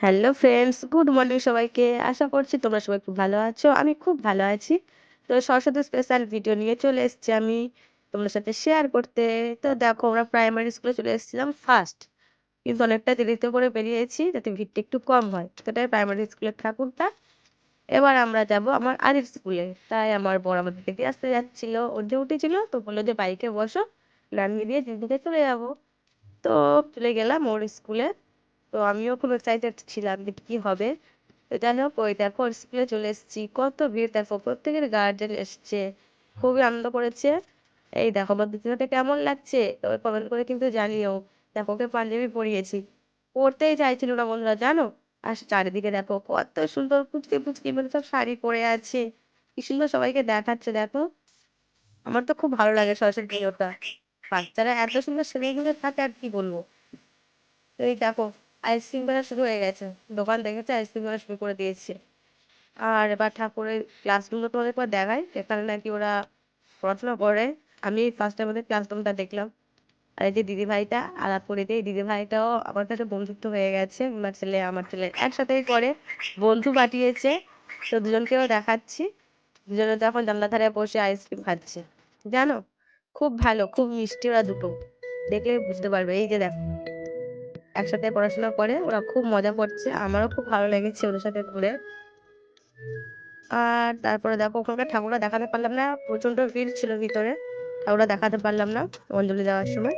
Hello friends, good morning সবাইকে। আশা করছি তোমরা সবাই খুব ভালো আছো। আমি খুব ভালো আছি। তো সরস্বতী স্পেশাল ভিডিও নিয়ে চলে এসেছি আমি তোমাদের সাথে শেয়ার করতে। তো দেখো আমরা প্রাইমারি স্কুলে চলে এসেছিলাম ফার্স্ট। কিন্তু অনেকটা দেরিতে করে বেরিয়েছি যাতে ভিড়টা একটু কম হয়। তো এটাই প্রাইমারি স্কুলের ঠাকুরটা। এবার আমরা যাব আমার আদির স্কুলে। তাই আমার বর আমাদের দেখে আসতে যাচ্ছিল। উঠে উঠেছিল তো বলল যে বাইকে বসো নামিয়ে দিয়ে দিদিকে চলে যাব। তো চলে গেলাম ওর স্কুলে। তো আমিও খুব এক্সাইটেড ছিলাম যে কি হবে। তো যাই হোক, ওই দেখো স্কুলে চলে এসেছি। কত ভিড়, দেখো, প্রত্যেকের গার্জেন এসছে। খুবই আনন্দ করেছে। এই দেখো, আমার কেমন লাগছে? তবে কমেন্ট করে কিন্তু জানিও। দেখো, ওকে পাঞ্জাবি পরিয়েছি। পড়তেই চাইছিল না বন্ধুরা, জানো? আর চারিদিকে দেখো, কত সুন্দর পুচকে পুচকি মানে সব শাড়ি পরে আছে। কি সুন্দর সবাইকে দেখাচ্ছে, দেখো। আমার তো খুব ভালো লাগে সরস্বতী পুজোটা বাচ্চারা এত সুন্দর সেজে থাকে আর কি বলব? এই দেখো আইসক্রিম বেলা শুরু হয়ে গেছে। দোকান দেখেছে, আইসক্রিম বেলা শুরু করে দিয়েছে। আর এবার ঠাকুরের ক্লাসগুলো তোমাদের পর দেখায়, যেখানে নাকি ওরা পড়াশোনা করে। আমি ফার্স্ট টাইম ওদের ক্লাসরুমটা দেখলাম। আর এই যে দিদি ভাইটা আলাপ করে দিয়ে দিদি ভাইটাও আমার কাছে বন্ধুত্ব হয়ে গেছে। আমার ছেলে আমার ছেলে একসাথেই করে, বন্ধু পাঠিয়েছে। তো দুজনকেও দেখাচ্ছি। দুজনে তো এখন জানলা ধারে বসে আইসক্রিম খাচ্ছে। জানো? খুব ভালো, খুব মিষ্টি ওরা দুটো। দেখলে বুঝতে পারবে। এই যে দেখো। একসাথে পড়াশোনা করে, ওরা খুব মজা করছে। আমারও খুব ভালো লেগেছে ওদের সাথে ঘুরে। আর তারপরে দেখো, ওখানকার ঠাকুরটা দেখাতে পারলাম না প্রচণ্ড ভিড় ছিল ভিতরে। ঠাকুরটা দেখাতে পারলাম না অঞ্জলি দেওয়ার সময়।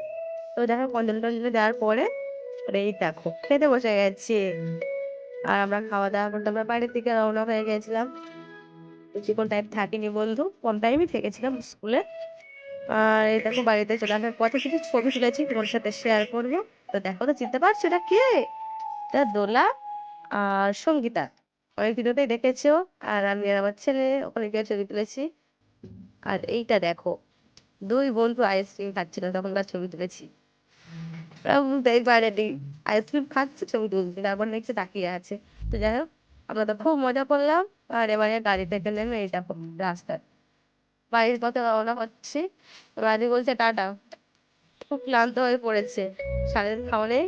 তো দেখো অঞ্জলি টঞ্জলি দেওয়ার পরে এই দেখো, খেতে বসে গেছে। আর আমরা খাওয়া দাওয়া করতে, আমরা বাড়ির থেকে রওনা হয়ে গেছিলাম। বেশিক্ষণ টাইম থাকিনি বন্ধু, কম টাইমই থেকেছিলাম স্কুলে আর এই দেখো, বাড়িতে চলে আসার পথে কিছু ছবি তুলেছি তোমার সাথে শেয়ার করব। তো দেখো তো চিনতে পারছ এটা কে? এটা দোলা আর সঙ্গীতা। অনেক ভিডিওতেই দেখেছ, আর আমি আর আমার ছেলে ওখানে গিয়ে ছবি তুলেছি। আর এইটা দেখো, দুই বন্ধু আইসক্রিম খাচ্ছিল, তখন তার ছবি তুলেছি। আইসক্রিম খাচ্ছে, ছবি তুলছে, তারপর দেখছে তাকিয়ে আছে। তো যাই হোক, আমরা তো খুব মজা করলাম, আর এবারে গাড়ি থেকে নেমে এই দেখো বাড়ির পথে রওনা হচ্ছি। বাড়ি বলছে, টাটা। খুব ক্লান্ত হয়ে পড়েছে। সারাদিন খাওয়া নেই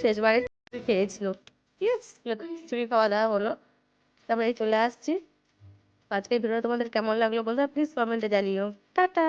শেষবারে খেয়েছিল। ঠিক আছে খিচুড়ি খাওয়া দাওয়া হলো, তারপরে চলে আসছি। আজকের ভিডিও তোমাদের কেমন লাগল বলতে প্লিজ কমেন্টে জানিও। টাটা!